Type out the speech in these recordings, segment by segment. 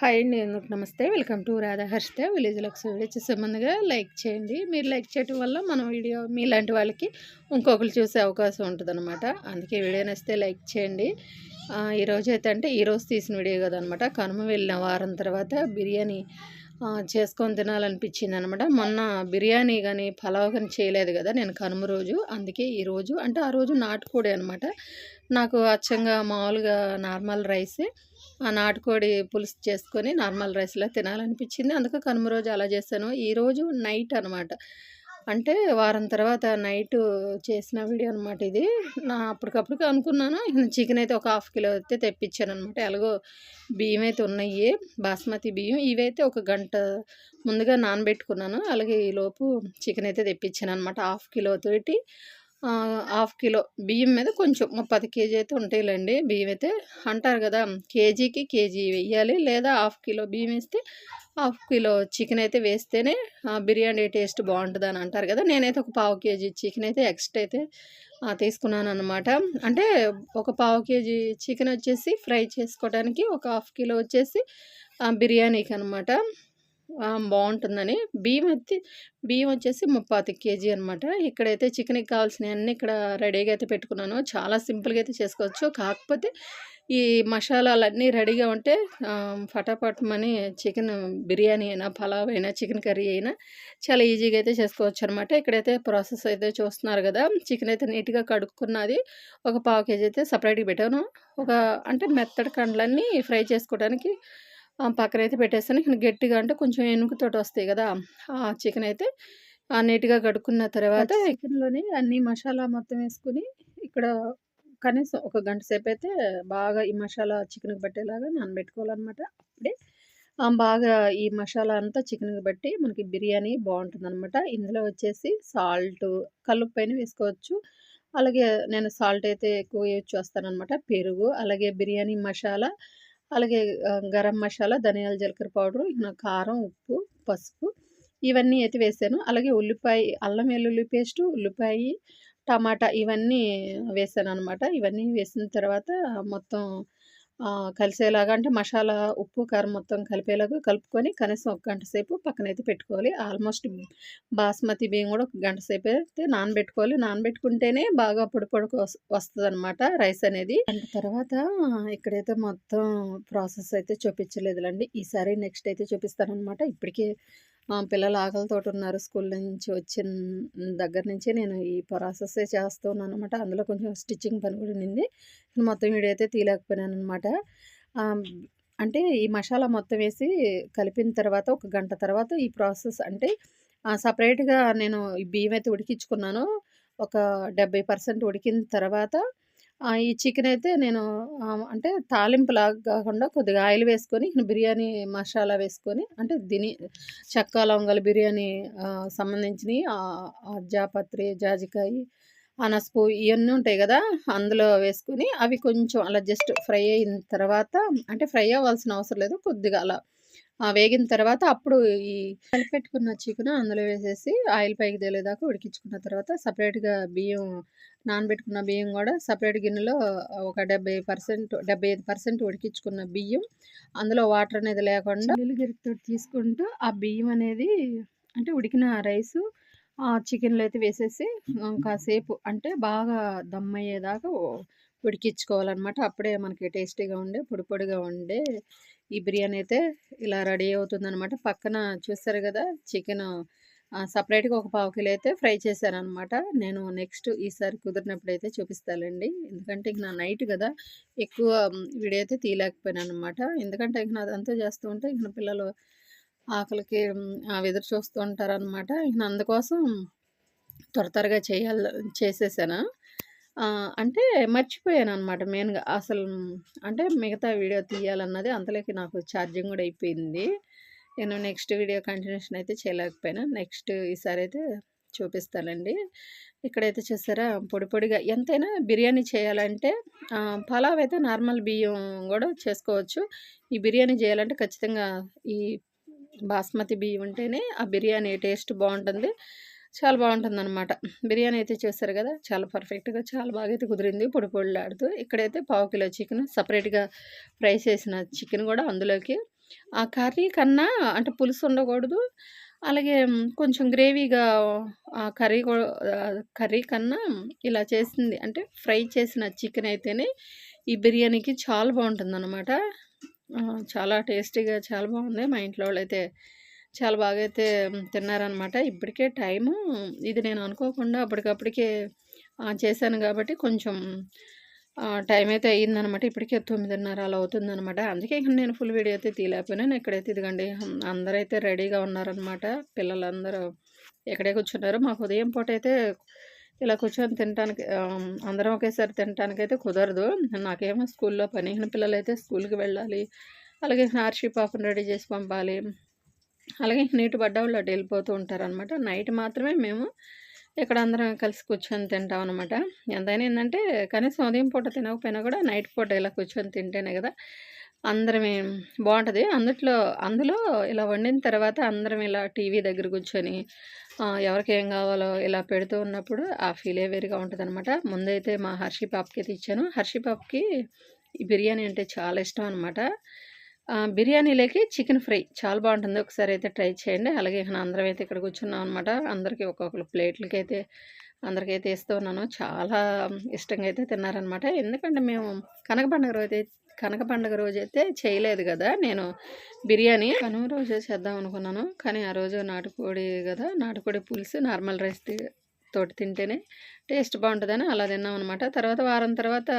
Hi అండి ఎందుకు నమస్తే. Welcome to Radha Harshita village lux video చూసే ముందుగా లైక్ చేయండి. మీరు లైక్ చేయడం వల్ల మన వీడియో మీలాంటి వాళ్ళకి ఇంకొకరు చూసే అవకాశం ఉంటుంది అనమాట అందుకే వీడియో నచ్చితే లైక్ చేయండి. ఈరోజు అయితే అంటే ఈరోజు తీసిన వీడియో కదనమాట కనుమ వెళ్ళిన వారం తర్వాత బిర్యానీ చేసుకొని తినాలనిపించింది అనమాట మొన్న బిర్యానీ కానీ పలావ్ కానీ చేయలేదు కదా నేను కనుమ రోజు. అందుకే ఈరోజు అంటే ఆ రోజు నాటుకోడి అనమాట నాకు అచ్చంగా మామూలుగా నార్మల్ రైసే. ఆ నాటుకోడి పులుసు చేసుకొని నార్మల్ రైస్లో తినాలనిపించింది. అందుకే కనుమ రోజు అలా చేశాను. ఈరోజు నైట్ అనమాట అంటే వారం తర్వాత నైట్ చేసిన వీడియో అనమాట ఇది. నా అప్పటికప్పుడు అనుకున్నాను చికెన్ అయితే ఒక హాఫ్ కిలో అయితే తెప్పించాను అనమాట ఎలాగో బియ్యం అయితే ఉన్నాయి. బాస్మతి బియ్యం ఇవైతే ఒక గంట ముందుగా నానబెట్టుకున్నాను. అలాగే ఈలోపు చికెన్ అయితే తెప్పించాను అనమాట హాఫ్ కిలో తోటి హాఫ్ కిలో బియ్యం మీద కొంచెం పది కేజీ అయితే ఉంటాయిలేండి. బియ్యం అయితే అంటారు కదా కేజీకి కేజీ వేయాలి లేదా హాఫ్ కిలో బియ్యం వేస్తే హాఫ్ కిలో చికెన్ అయితే వేస్తేనే ఆ, బిర్యానీ టేస్ట్ బాగుంటుంది అని అంటారు కదా. నేనైతే ఒక పావు కేజీ చికెన్ అయితే ఎక్స్ట్రా అయితే తీసుకున్నాను అనమాట అంటే ఒక పావు కేజీ చికెన్ వచ్చేసి ఫ్రై చేసుకోవడానికి ఒక హాఫ్ కిలో వచ్చేసి బిర్యానీకి అనమాట బాగుంటుందని బియ్యం అయితే బియ్యం వచ్చేసి ముప్పాతి కేజీ అనమాట ఇక్కడైతే చికెన్కి కావాల్సినవి అన్నీ ఇక్కడ రెడీగా అయితే పెట్టుకున్నాను. చాలా సింపుల్గా అయితే చేసుకోవచ్చు. కాకపోతే ఈ మసాలాలన్నీ రెడీగా ఉంటే ఫటాఫటమని చికెన్ బిర్యానీ అయినా పలావ్ అయినా చికెన్ కర్రీ అయినా చాలా ఈజీగా అయితే చేసుకోవచ్చు అనమాట ఇక్కడైతే ప్రాసెస్ అయితే చూస్తున్నారు కదా! చికెన్ అయితే నీట్గా కడుక్కున్నది. ఒక పావు కేజీ అయితే సపరేట్గా పెట్టాను. ఒక అంటే మెత్తడి కండ్లన్నీ ఫ్రై చేసుకోవడానికి పక్కన అయితే పెట్టేస్తాను. ఇక గట్టిగా అంటే కొంచెం ఎనుకతోటి వస్తాయి కదా ఆ చికెన్ అయితే ఆ, నీట్గా కడుక్కున్న తర్వాత చికెన్లోని అన్ని మసాలా మొత్తం వేసుకుని ఇక్కడ కనీసం ఒక గంట సేపు అయితే బాగా ఈ మసాలా చికెన్కి పట్టేలాగా నానబెట్టుకోవాలన్నమాట. అప్పుడే బాగా ఈ మసాలా అంతా చికెన్కి బట్టి మనకి బిర్యానీ బాగుంటుంది అనమాట ఇందులో వచ్చేసి సాల్ట్ కల్లుప్పు పైన వేసుకోవచ్చు. అలాగే నేను సాల్ట్ అయితే ఎక్కువ యూజ్ చేస్తానన్నమాట. పెరుగు అలాగే బిర్యానీ మసాలా అలాగే గరం మసాలా ధనియాల జీలకర్ర పౌడరు ఇంకా కారం ఉప్పు పసుపు ఇవన్నీ అయితే వేసాను. అలాగే ఉల్లిపాయ అల్లం వెల్లుల్లి పేస్టు ఉల్లిపాయ టమాటా ఇవన్నీ వేసాను అనమాట ఇవన్నీ వేసిన తర్వాత మొత్తం కలిసేలాగా అంటే మసాలా ఉప్పు కారం మొత్తం కలిపేలాగా కలుపుకొని కనీసం ఒక గంట సేపు పక్కనైతే పెట్టుకోవాలి. ఆల్మోస్ట్ బాస్మతి బియ్యం కూడా ఒక గంట సేపు అయితే నానబెట్టుకోవాలి. నానబెట్టుకుంటేనే బాగా పొడి పొడుకు వస్తుంది అనమాట రైస్ అనేది. గంట తర్వాత ఇక్కడైతే మొత్తం ప్రాసెస్ అయితే చూపించలేదులండి. ఈసారి నెక్స్ట్ అయితే చూపిస్తాను అనమాట ఇప్పటికే పిల్లలు ఆకలితో ఉన్నారు స్కూల్ నుంచి వచ్చిన దగ్గర నుంచే నేను ఈ ప్రాసెస్ చేస్తున్నాను అనమాట అందులో కొంచెం స్టిచ్చింగ్ పని కూడా ఉంది మొత్తం వీడియో అయితే అనమాట అంటే ఈ మసాలా మొత్తం వేసి కలిపిన తర్వాత ఒక గంట తర్వాత ఈ ప్రాసెస్ అంటే సపరేట్గా నేను ఈ బియ్యం అయితే ఉడికించుకున్నాను. ఒక డెబ్బై పర్సెంట్ ఉడికిన తర్వాత ఈ చికెన్ అయితే నేను అంటే తాలింపులాగా కాకుండా కొద్దిగా ఆయిల్ వేసుకొని బిర్యానీ మసాలా వేసుకొని అంటే దీని చక్క లవంగాలు బిర్యానీ సంబంధించినవి జాపత్రి జాజికాయ అనసపు ఇవన్నీ ఉంటాయి కదా అందులో వేసుకొని అవి కొంచెం అలా జస్ట్ ఫ్రై అయిన తర్వాత అంటే ఫ్రై అవ్వాల్సిన అవసరం లేదు కొద్దిగా అలా వేగిన తర్వాత అప్పుడు ఈ కలిపెట్టుకున్న చికెన్ అందులో వేసేసి ఆయిల్ పైకి తేలేదాకా ఉడికించుకున్న తర్వాత సపరేట్గా బియ్యం నానబెట్టుకున్న బియ్యం కూడా సపరేట్ గిన్నెలో ఒక డెబ్బై పర్సెంట్ డెబ్బై ఐదు పర్సెంట్ ఉడికించుకున్న బియ్యం అందులో వాటర్ అనేది లేకుండా నీళ్ళగిరితో తీసుకుంటూ ఆ బియ్యం అనేది అంటే ఉడికిన రైసు ఆ చికెన్లో అయితే వేసేసి కాసేపు అంటే బాగా దమ్ అయ్యేదాకా ఉడికించుకోవాలన్నమాట. అప్పుడే మనకి టేస్టీగా ఉండే పొడి పొడిగా ఉండే ఈ బిర్యానీ అయితే ఇలా రెడీ అవుతుందనమాట పక్కన చూస్తారు కదా చికెన్ సపరేట్గా ఒక పావు కిలో అయితే ఫ్రై చేశాను అనమాట నేను నెక్స్ట్ ఈసారి కుదిరినప్పుడు అయితే చూపిస్తానండి ఎందుకంటే ఇంక నా నైట్ కదా ఎక్కువ వీడైతే వీడియో అయితే తీయలేకపోయినాను అనమాట ఎందుకంటే ఇంక నాదంతా చేస్తూ ఉంటే ఇంక పిల్లలు ఆకలికి ఎదురు చూస్తూ ఉంటారనమాట ఇంక అందుకోసం త్వర త్వరగా చేయాలి చేసేసాను. అంటే మర్చిపోయాను అనమాట మెయిన్గా. అసలు అంటే మిగతా వీడియో తీయాలన్నది అంతలోకి నాకు ఛార్జింగ్ కూడా అయిపోయింది. నేను నెక్స్ట్ వీడియో కంటిన్యూషన్ అయితే చేయలేకపోయినా. నెక్స్ట్ ఈసారి అయితే చూపిస్తానండి. ఇక్కడైతే చూసారా పొడి పొడిగా ఎంతైనా బిర్యానీ చేయాలంటే పలావ్ అయితే నార్మల్ బియ్యం కూడా చేసుకోవచ్చు. ఈ బిర్యానీ చేయాలంటే ఖచ్చితంగా ఈ బాస్మతి బియ్యం ఉంటేనే ఆ బిర్యానీ టేస్ట్ బాగుంటుంది. చాలా బాగుంటుందన్నమాట. బిర్యానీ అయితే చేస్తారు కదా చాలా పర్ఫెక్ట్గా చాలా బాగా అయితే కుదిరింది. పొడి పొడిలాడుతూ ఇక్కడైతే పావు కిలో చికెన్ సపరేట్గా ఫ్రై చేసిన చికెన్ కూడా అందులోకి. ఆ కర్రీ కన్నా అంటే పులుసు ఉండకూడదు. అలాగే కొంచెం గ్రేవీగా ఆ కర్రీ కర్రీ కన్నా ఇలా చేసింది అంటే ఫ్రై చేసిన చికెన్ అయితేనే ఈ బిర్యానీకి చాలా బాగుంటుంది అనమాట చాలా టేస్టీగా చాలా బాగుంది. మా ఇంట్లో వాళ్ళైతే చాలా బాగా అయితే తిన్నారనమాట. ఇప్పటికే టైము ఇది నేను అనుకోకుండా అప్పటికప్పటికే చేశాను కాబట్టి కొంచెం టైం అయితే అయ్యిందనమాట. ఇప్పటికే 9:30 అలా అవుతుందనమాట. అందుకే ఇక్కడ నేను ఫుల్ వీడియో అయితే తీలేకపోయినాను ఇక్కడైతే ఇదిగండి అందరైతే రెడీగా ఉన్నారనమాట. పిల్లలందరూ ఇక్కడే కూర్చున్నారు. మాకు ఉదయం పూటైతే ఇలా కూర్చొని తినటానికి అందరం ఒకేసారి తినటానికైతే కుదరదు. నాకేమో స్కూల్లో పని. పిల్లలైతే స్కూల్‌కి వెళ్ళాలి. అలాగే హర్షి పాపని రెడీ చేసి పంపాలి. అలాగే నీటి పడ్డవాళ్ళు అటు వెళ్ళిపోతూ ఉంటారనమాట. నైట్ మాత్రమే మేము ఇక్కడ అందరం కలిసి కూర్చొని తింటాం అనమాట ఎంతైనా ఏంటంటే కనీసం ఉదయం పూట తినకపోయినా కూడా నైట్ పూట ఇలా కూర్చొని తింటేనే కదా! అందరమే బాగుంటుంది అందుట్లో అందులో ఇలా వండిన తర్వాత అందరం ఇలా టీవీ దగ్గర కూర్చొని ఎవరికి ఏం కావాలో ఇలా పెడుతూ ఉన్నప్పుడు ఆ ఫీలే వేరుగా ఉంటదనమాట. ముందైతే మా హర్షి అయితే ఇచ్చాను. హర్షి పాపకి ఈ బిర్యానీ అంటే చాలా ఇష్టం అనమాట. బిర్యానీలోకి చికెన్ ఫ్రై చాలా బాగుంటుంది ఒకసారి అయితే ట్రై చేయండి. అలాగే నేను అందరం అయితే ఇక్కడ కూర్చున్నాం అనమాట. ఒక్కొక్కరి ప్లేట్లకి అయితే అందరికైతే ఇస్తూ ఉన్నాను. చాలా ఇష్టంగా అయితే తిన్నారనమాట. ఎందుకంటే మేము కనక పండుగ రోజు కనక పండుగ రోజైతే చేయలేదు కదా నేను బిర్యానీ. కనుమ రోజే చేద్దాం అనుకున్నాను. కానీ ఆ రోజు నాటుకోడి కదా నాటుకోడి పులుసు నార్మల్ రైస్ తోటి తింటేనే టేస్ట్ బాగుంటుందని అలా తిన్నాం అనమాట తర్వాత వారం తర్వాత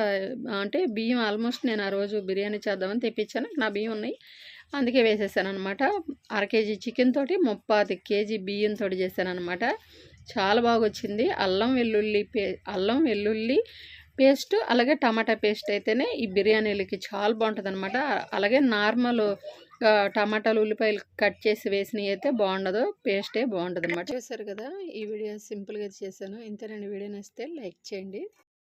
అంటే బియ్యం ఆల్మోస్ట్ నేను ఆ రోజు బిర్యానీ చేద్దామని తెప్పించాను. నా బియ్యం ఉన్నాయి. అందుకే వేసేసాననమాట. అర కేజీ చికెన్ తోటి ముప్పాతిక కేజీ బియ్యంతోటి చేశాననమాట. చాలా బాగా వచ్చింది అల్లం వెల్లుల్లి పే అల్లం వెల్లుల్లి పేస్ట్ అలాగే టమాటా పేస్ట్ అయితేనే ఈ బిర్యానీలకి చాలా బాగుంటుంది అనమాట అలాగే నార్మల్ టమాటాలు, ఉల్లిపాయలు కట్ చేసి వేసినవి అయితే బాగుండదు పేస్టే బాగుంటుంది అనమాట చూసారు కదా! ఈ వీడియో సింపుల్‌గా చేశాను. ఇంతేనండి. వీడియో నచ్చితే లైక్ చేయండి.